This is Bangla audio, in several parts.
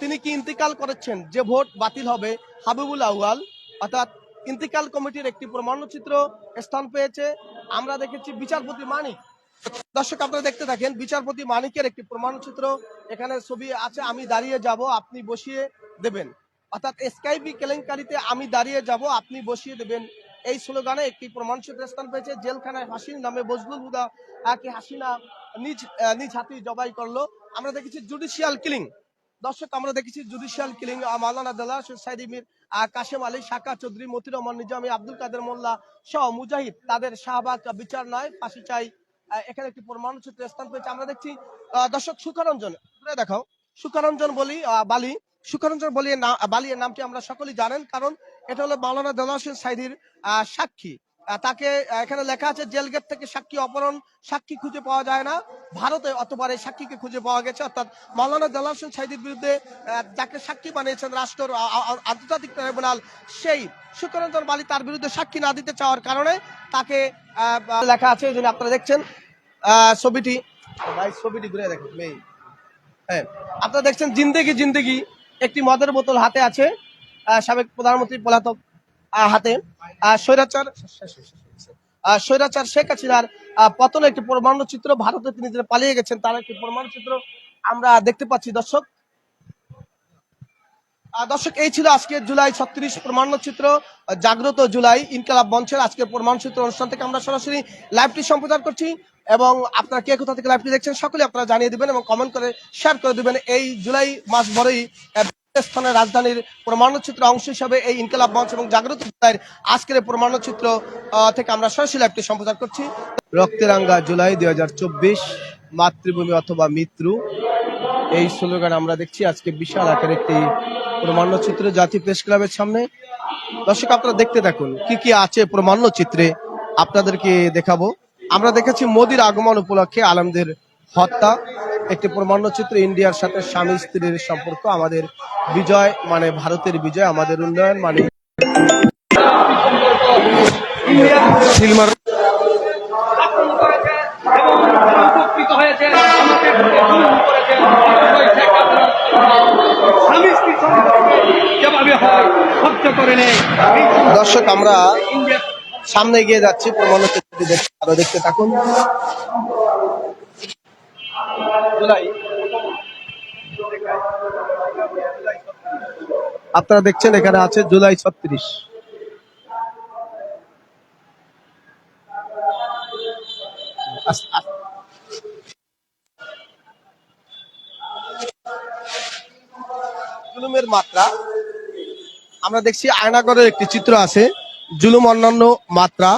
তিনি কি ইন্তিকাল করেছেন? যে ভোট বাতিল হবে হাবিবুল আউয়াল, অর্থাৎ ইন্তিকাল কমিটির একটি প্রমাণচিত্র স্থান পেয়েছে। আমরা দেখেছি বিচারপতি মানিক। দর্শক, আপনারা দেখতে থাকেন, বিচারপতি মানিকের একটি প্রমাণচিত্র এখানে ছবি আছে, আমি দাঁড়িয়ে যাব, আপনি বসিয়ে দেবেন। অর্থাৎ এসকাইবি কেলেঙ্কারিতে আমি দাঁড়িয়ে যাব, আপনি বসিয়ে দেবেন। এই স্লোগানে একটি প্রমাণচিত্র স্থান পেয়েছে, জেলখানায় হাসিন নামে বজলুল হুদা কে হাসিনা নিজ নিজ হাতেই জবাই করল। আমরা দেখেছি জুডিশিয়াল কিলিং। দর্শক, আমরা দেখেছি জুডিশিয়াল কিলিং মাওলানা দাল্লা সাইদি মির কাশেম আলী শাকা চৌধুরী মতির রহমান, নিজামী আব্দুল কাদের মোল্লা সহ মুজাহিদ তাদের শাহবাগ বিচার নয়, ফাঁসি চাই এখানে একটি পরমাণু প্রমাণচিত্র স্থান পেয়েছে। আমরা দেখছি দর্শক সুখারঞ্জন দেখাও। সুখারঞ্জন বলি বালি সুখারঞ্জন বলি বালি এর নামটি আমরা সকলেই জানেন, কারণ এটা হলো মাওলানা দাল্লা হোসেন সাইদির সাক্ষী। তাকে এখানে লেখা আছে, জেল গেট থেকে সাক্ষী অপহরণ, সাক্ষী খুঁজে পাওয়া যায় না। ভারতে অতবার এই সাক্ষীকে খুঁজে পাওয়া গেছে। অর্থাৎ মাওলানা দাল্লা হোসেন সাইদির বিরুদ্ধে যাকে সাক্ষী বানিয়েছেন রাষ্ট্র আন্তর্জাতিক ট্রাইব্যুনাল, সেই সুকরঞ্জন বালি তার বিরুদ্ধে সাক্ষী না দিতে চাওয়ার কারণে তাকে লেখা আছে ওই জন্য আপনারা দেখছেন। ছবিটি ছবিটি ঘুরে দেখুন হ্যাঁ আপনারা দেখছেন, জিন্দেগি জিন্দেগি, একটি মদের বোতল হাতে আছে সাবেক প্রধানমন্ত্রী পলাতক হাতে। স্বৈরাচার স্বৈরাচার শেখ হাসিনার পতনের একটি প্রমাণ চিত্র ভারতে তিনি যে পালিয়ে গেছেন, তার একটি প্রমাণ চিত্র আমরা দেখতে পাচ্ছি। দর্শক দর্শক, এই ছিল আজকে জুলাই ছত্রিশ প্রমাণ চিত্র। জাগ্রত জুলাই ইনকালাব মঞ্চের আজকের প্রমাণ চিত্র অনুষ্ঠান থেকে আমরা সরাসরি লাইভটি সম্প্রচার করছি এবং আপনারা কে কোথা থেকে লাইভটি দেখছেন সকলে আপনারা জানিয়ে দিবেন এবং কমেন্ট করে শেয়ার করে দিবেন। এই জুলাই মাস ভরেই স্থানের রাজধানীর প্রমাণচিত্র অংশ হিসাবে এই ইনকালাব মঞ্চ এবং জাগ্রত আজকের এই প্রমাণচিত্র থেকে আমরা সরাসরি লাইভটি সম্প্রচার করছি। রক্তেরাঙ্গা জুলাই দুই হাজার চব্বিশ, মাতৃভূমি অথবা মৃত্যু। এই স্লোগান আমরা দেখছি, আজকে বিশাল আকার একটি প্রমাণ্যচিত্র জাতীয় প্রেস ক্লাবের সামনে। দর্শক, আপনারা দেখতে থাকুন, কি কি আছে প্রমাণ্যচিত্রে আপনাদেরকে দেখাবো। আমরা দেখেছি মোদির আগমন উপলক্ষে আলমদের হত্যা। একটি প্রমাণ্যচিত্র ইন্ডিয়ার সাথে স্বামী স্ত্রীর সম্পর্ক আমাদের বিজয় মানে ভারতের বিজয় আমাদের উন্নয়ন মানে দর্শক আমরা সামনে এগিয়ে যাচ্ছি প্রমাণচিত্রটি দেখতে আরও দেখতে থাকুন। আপনারা দেখছেন এখানে আছে জুলাই ছত্রিশ। জুলুমের মাত্রা, আমরা দেখছি আয়নাগরের একটি চিত্র আছে। জুলুম অন্যান্য মাত্রা,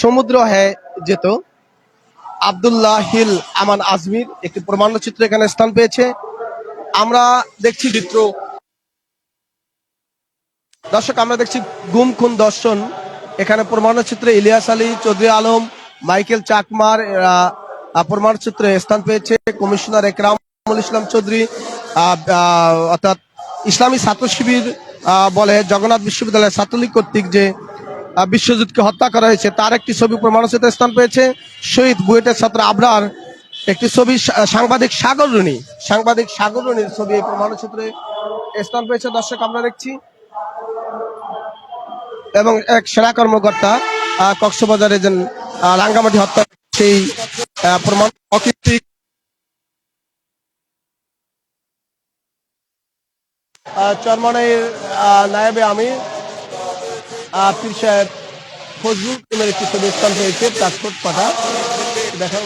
সমুদ্র হ্যাঁ যেত। আব্দুল্লাহ হিল আমান আজমির একটি প্রমাণ চিত্র এখানে স্থান পেয়েছে। আমরা দেখছি চিত্র। দর্শক, আমরা দেখছি গুম খুন দর্শন। এখানে প্রমাণ চিত্রে ইলিয়াস আলী, চৌধুরী আলম, মাইকেল চাকমার প্রমাণ চিত্রে স্থান পেয়েছে। কমিশনার একরামুল ইসলাম চৌধুরী অর্থাৎ ইসলামী ছাত্র শিবির বলে জগন্নাথ বিশ্ববিদ্যালয়ের ছাত্রলীগ কর্তৃক যে বিশ্বজিৎকে হত্যা করা হয়েছে। তার একটি ছবি প্রমাণচিত্রে স্থান পেয়েছে। শহীদ বুয়েটের ছাত্র আবরার একটি ছবি সাংবাদিক সাগর রুনি। সাংবাদিক সাগর রুনির ছবি এই প্রমাণচিত্রে স্থান পেয়েছে। দর্শক আমরা দেখছি। এবং এক সেনা কর্মকর্তা কক্সবাজারে যে রাঙ্গামাটি হত্যা সেই প্রমাণ চরমনের আহ, নায়েবে আমি পীর সাহেব ফজলুল করিমের একটি ছবি স্থান পেয়েছে তার ছোট পাঠা দেখা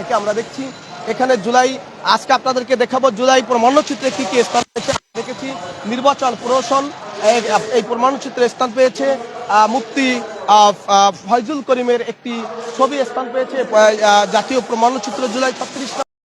থেকে আমরা দেখছি। এখানে জুলাই, আজকে আপনাদেরকে দেখাবো জুলাই প্রমাণচিত্রে কি কি স্থান পেয়েছে। দেখেছি নির্বাচন প্রহসন এই- প্রমাণচিত্রে স্থান পেয়েছে মুক্তি ফয়জুল করিমের একটি ছবি স্থান পেয়েছে জাতীয় প্রমাণচিত্র জুলাই ছত্রিশ